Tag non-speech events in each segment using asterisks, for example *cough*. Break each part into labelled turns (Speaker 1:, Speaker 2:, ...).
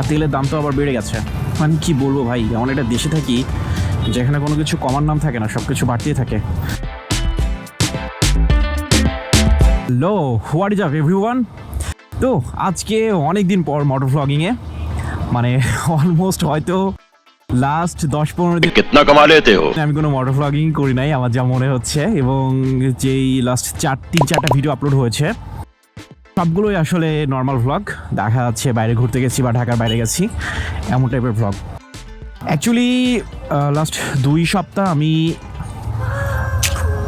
Speaker 1: আর তেলের দাম তো আবার বেড়ে গেছে। মানে কি বলব ভাই এমন একটা দেশে থাকি যেখানে কোনো কিছু কমার নাম থাকে না সব কিছু বাড়তেই থাকে। লো হোয়াট ইজ আপ এভরিওয়ান তো আজকে অনেক দিন পর মোটর ভ্লগিংয়ে মানে অলমোস্ট হয়তো লাস্ট দশ পনেরো দিন
Speaker 2: কেতনা কমা লেতে হো
Speaker 1: আমি কোনো মোটর ভ্লগিং করি নাই আমার যা মনে হচ্ছে এবং যেই লাস্ট চার তিন চারটা ভিডিও আপলোড হয়েছে সবগুলোই আসলে নর্মাল ভ্লগ দেখা যাচ্ছে বাইরে ঘুরতে গেছি বা ঢাকার বাইরে গেছি, এমন টাইপের ভ্লগ অ্যাকচুয়ালি লাস্ট দুই সপ্তাহ আমি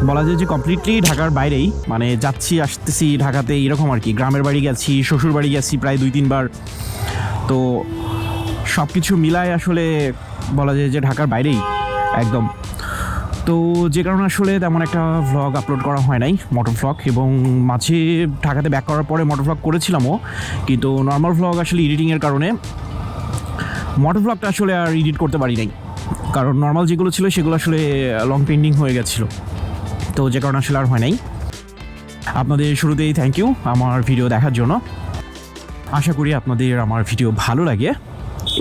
Speaker 1: বলা যায় যে কমপ্লিটলি ঢাকার বাইরেই মানে যাচ্ছি, আসতেছি ঢাকাতে এরকম আর কি। গ্রামের বাড়ি গেছি, শ্বশুর বাড়ি গেছি প্রায় দুই তিনবার তো সব কিছু মিলায় আসলে বলা যায় যে ঢাকার বাইরেই, একদম। তো যে কারণে আসলে তেমন একটা ভ্লগ আপলোড করা হয় নাই মোটর ভ্লগ এবং মাঝে ঢাকাতে ব্যাক করার পরে মোটর ভ্লগ করেছিলামও, কিন্তু নর্মাল ভ্লগ আসলে এডিটিংয়ের কারণে মোটর ভ্লগটা আসলে আর এডিট করতে পারি নাই। কারণ নর্মাল যেগুলো ছিল সেগুলো আসলে লং পেন্ডিং হয়ে গেছিল। তো যে কারণে আসলে আর হয় নাই। আপনাদের শুরুতেই থ্যাংক ইউ আমার ভিডিও দেখার জন্য। আশা করি আপনাদের আমার ভিডিও ভালো লাগে।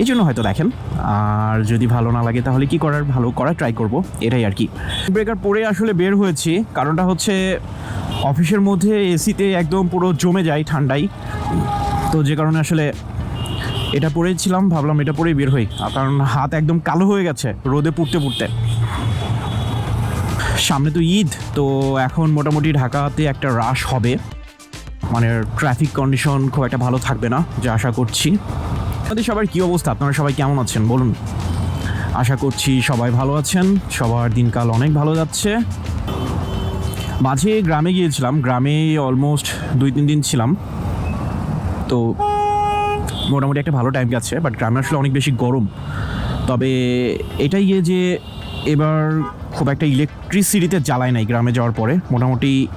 Speaker 1: এই জন্য হয়তো দেখেন। আর যদি ভালো না লাগে তাহলে কি করার? ভালো করার ট্রাই করব, এটাই আর কি। ব্রেকার পরে আসলে বের হয়েছি, কারণটা হচ্ছে অফিসের মধ্যে এসিতে একদম পুরো জমে যায় ঠান্ডায় তো যে কারণে আসলে এটা পরেছিলাম ভাবলাম এটা পরেই বের হই। কারণ হাত একদম কালো হয়ে গেছে রোদে পুড়তে পুড়তে। সামনে তো ঈদ, তো এখন মোটামুটি ঢাকাতে একটা রাশ হবে। মানে ট্রাফিক কন্ডিশন খুব একটা ভালো থাকবে না, যা আশা করছি। আপনাদের সবার কী অবস্থা? আপনারা সবাই কেমন আছেন? বলুন। আশা করছি সবাই ভালো আছেন। সবার দিনকাল অনেক ভালো যাচ্ছে। মাঝে গ্রামে গিয়েছিলাম। গ্রামে অলমোস্ট দুই, তিন দিন ছিলাম। তো মোটামুটি একটা ভালো টাইম গেছে বাট গ্রামে আসলে অনেক বেশি গরম। তবে এটাই গিয়ে যে এবার খুব একটা ইলেকট্রিসিটিতে জ্বালায় নাই গ্রামে যাওয়ার পরে। মোটামুটি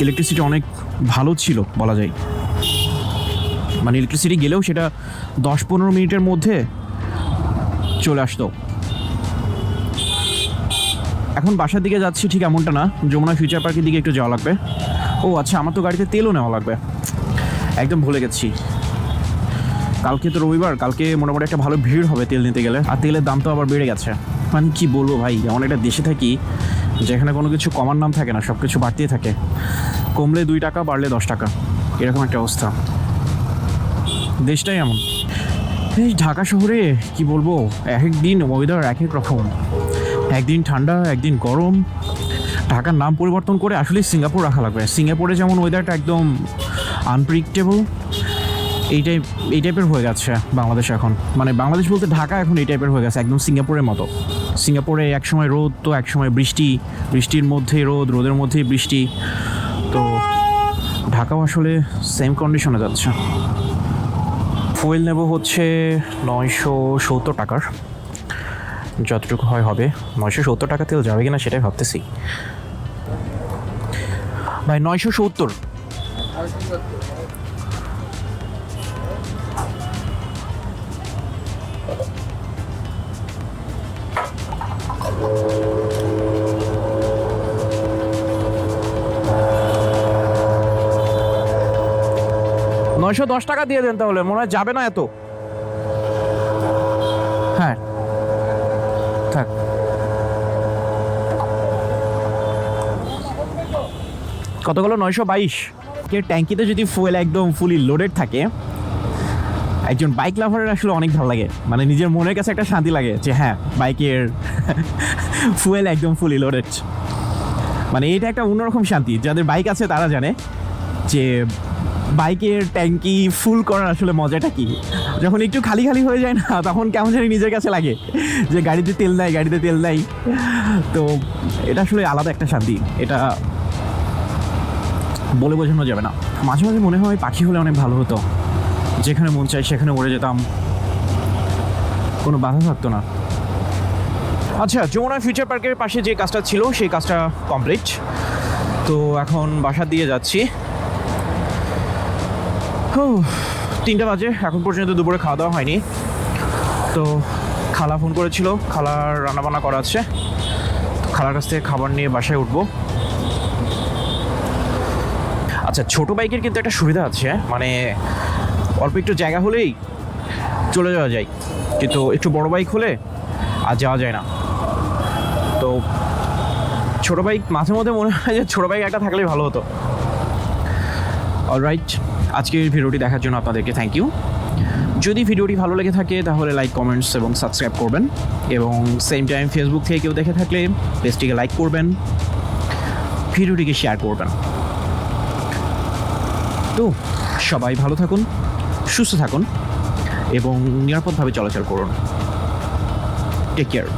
Speaker 1: ইলেকট্রিসিটি অনেক ভালো ছিল, বলা যায়। মানে ইলেকট্রিসিটি গেলেও সেটা দশ পনেরো মিনিটের মধ্যে চলে আসতো। এখন বাসার দিকে যাচ্ছি ঠিক এমনটা না, যমুনা ফিউচার পার্কের দিকে একটু যাওয়া লাগবে। ও আচ্ছা আমার তো গাড়িতে তেলও নেওয়া লাগবে। একদম ভুলে গেছি। কালকে তো রবিবার, কালকে মোটামুটি একটা ভালো ভিড় হবে তেল নিতে গেলে। আর তেলের দাম তো আবার বেড়ে গেছে। মানে কি বলব ভাই, এমন একটা দেশে থাকি, যেখানে কোনো কিছু কমার নাম থাকে না সব কিছু বাড়তেই থাকে। কমলে দুই টাকা, বাড়লে দশ টাকা। এরকম একটা অবস্থা। দেশটাই এমন। এই ঢাকা শহরে কি বলব এক এক দিন ওয়েদার এক এক রকম। একদিন ঠান্ডা, একদিন গরম। ঢাকার নাম পরিবর্তন করে আসলে সিঙ্গাপুর রাখা লাগবে। সিঙ্গাপুরে যেমন ওয়েদারটা একদম আনপ্রিডিক্টেবল এই টাইপ এই টাইপের হয়ে গেছে বাংলাদেশ এখন। মানে বাংলাদেশ বলতে ঢাকা এখন এই টাইপের হয়ে গেছে, একদম সিঙ্গাপুরের মতো। সিঙ্গাপুরে একসময় রোদ, তো একসময় বৃষ্টি। বৃষ্টির মধ্যেই রোদ, রোদের মধ্যেই বৃষ্টি। তো ঢাকাও আসলে সেম কন্ডিশনে যাচ্ছে। ফুয়েল নেব হচ্ছে নয়শো সত্তর টাকার। যতটুকু হয় হবে। নয়শো সত্তর টাকা তেল যাবে কিনা সেটাই ভাবতেছি। ভাই, নয়শো সত্তর। নয়শো দশ টাকা দিয়ে দেন তাহলে মনে হয় যাবে না এত। হ্যাঁ। থাক। কতগুলো? নয়শো বাইশ। কে ট্যাঙ্কিতে যদি ফুয়েল একদম ফুলি লোডেড থাকে একজন বাইক লাভারের আসলে অনেক ভালো লাগে। মানে নিজের মনের কাছে একটা শান্তি লাগে যে হ্যাঁ বাইকের *laughs* ফুয়েল একদম ফুলি লোডেড। মানে এটা একটা অন্যরকম শান্তি। যাদের বাইক আছে তারা জানে যে বাইকের ট্যাঙ্কি ফুল করার আসলে মজাটা কি? যখন একটু খালি খালি হয়ে যায় না, তখন কেমন জানি নিজের কাছে লাগে যে গাড়িতে তেল নাই, গাড়িতে তেল নাই। তো এটা আসলে আলাদা একটা শান্তি। এটা বলে বোঝানো যাবে না। মাঝে মাঝে মনে হয় পাখি হলে অনেক ভালো হতো। যেখানে মন চাই সেখানে উড়ে যেতাম। কোনো বাধা থাকতো না। আচ্ছা যমুনা ফিউচার পার্কের পাশে যে কাজটা ছিল, সেই কাজটা কমপ্লিট তো এখন বাসার দিয়ে যাচ্ছি। তিনটা বাজে, এখন পর্যন্ত দুপুরে খাওয়া দাওয়া হয়নি। তো খালা ফোন করেছিল, খালার রান্নাবান্না করা আছে। খালার কাছ থেকে খাবার নিয়ে বাসায় উঠবো। আচ্ছা ছোট বাইকের কিন্তু একটা সুবিধা আছে মানে অল্প একটু জায়গা হলেই চলে যাওয়া যায়। কিন্তু একটু বড় বাইক হলে আর যাওয়া যায় না। তো ছোটো বাইক, মাঝে মধ্যে মনে হয় যে ছোটো বাইক একটা থাকলেই ভালো হতো। অলরাইট আজকের ভিডিওটি দেখার জন্য আপনাদেরকে থ্যাংক ইউ যদি ভিডিওটি ভালো লেগে থাকে, তাহলে লাইক কমেন্টস এবং সাবস্ক্রাইব করবেন। এবং সেম টাইম ফেসবুক থেকে কেউ দেখে থাকলে পেজটিকে লাইক করবেন, ভিডিওটিকে শেয়ার করবেন। তো সবাই ভালো থাকুন, সুস্থ থাকুন, এবং নিরাপদভাবে চলাচল করুন। Take care